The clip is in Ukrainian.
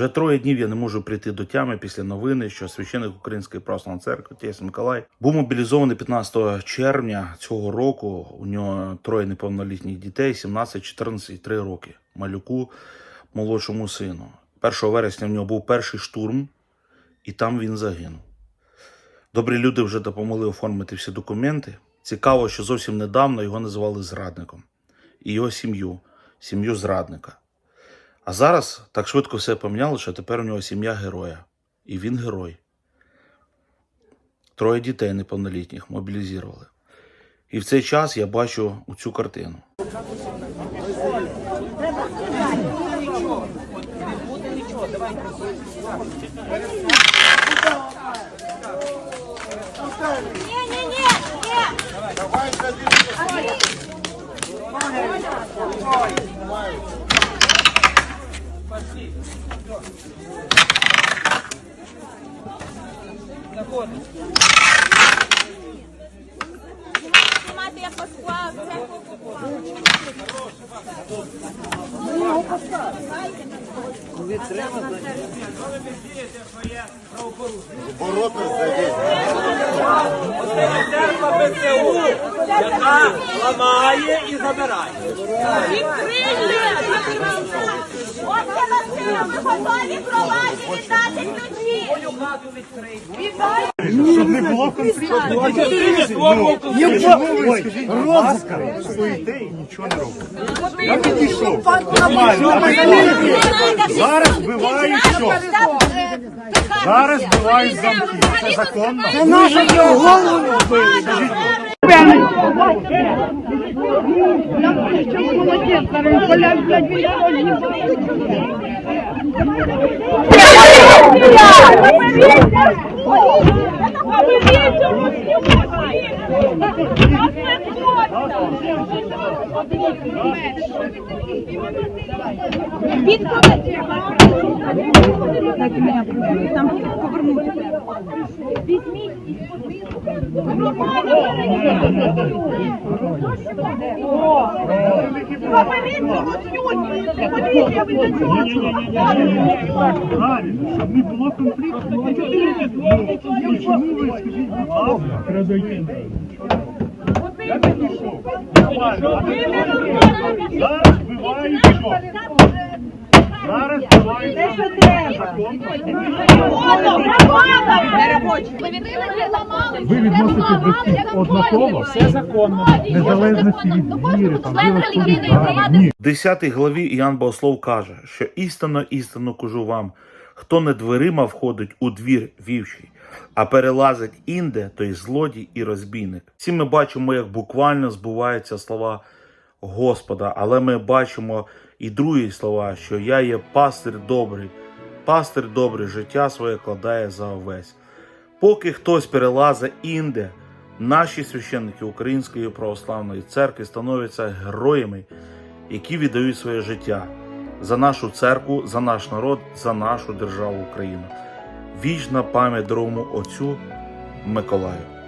Вже троє днів я не можу прийти до тями після новини, що священик Української православної церкви Отець Миколай був мобілізований 15 червня цього року. У нього троє неповнолітніх дітей, 17, 14 і 3 роки. Малюку, молодшому сину. 1 вересня в нього був перший штурм, і там він загинув. Добрі люди вже допомогли оформити всі документи. Цікаво, що зовсім недавно його називали зрадником і його сім'ю, сім'ю зрадника. А зараз так швидко все поміняло, що тепер у нього сім'я героя. І він герой. Троє дітей неповнолітніх мобілізували. І в цей час я бачу цю картину. Не-не-не! Нет! Знімати, як посклав, Церква БЦУ, яка ламає і забирає. Отче Василю, ми готові проваді віддати ключі. Щоб не було конфлікту. Стоїте і нічого не робите. Я підійшов. Зараз вбивають що? Зараз вбивають замки. Це законно? Це наша голову Молодец, ласка. Правильно, щоб не було конфлікту. Ну, чому ви, скажіть, будь ласка, Нормально. Зараз вбивають що? Зараз вбивають Ви відносите до всіх однаково? Все законно. Незалежності від віри, там, віросповідання. Ні. В 10 главі Іоанн Богослов каже, що істинно, істинно кажу вам, хто не дверима входить у двір вівчий, а перелазить інде, той злодій і розбійник. Всі ми бачимо, як буквально збуваються слова Господа, але ми бачимо і другі слова, що я є пастир добрий, пастир добрий, життя своє кладає за овець. Поки хтось перелазить інде, наші священники Української православної церкви становляться героями, які віддають своє життя за нашу церкву, за наш народ, за нашу державу Україну. Вічна пам'ять дорогому отцю Миколаю.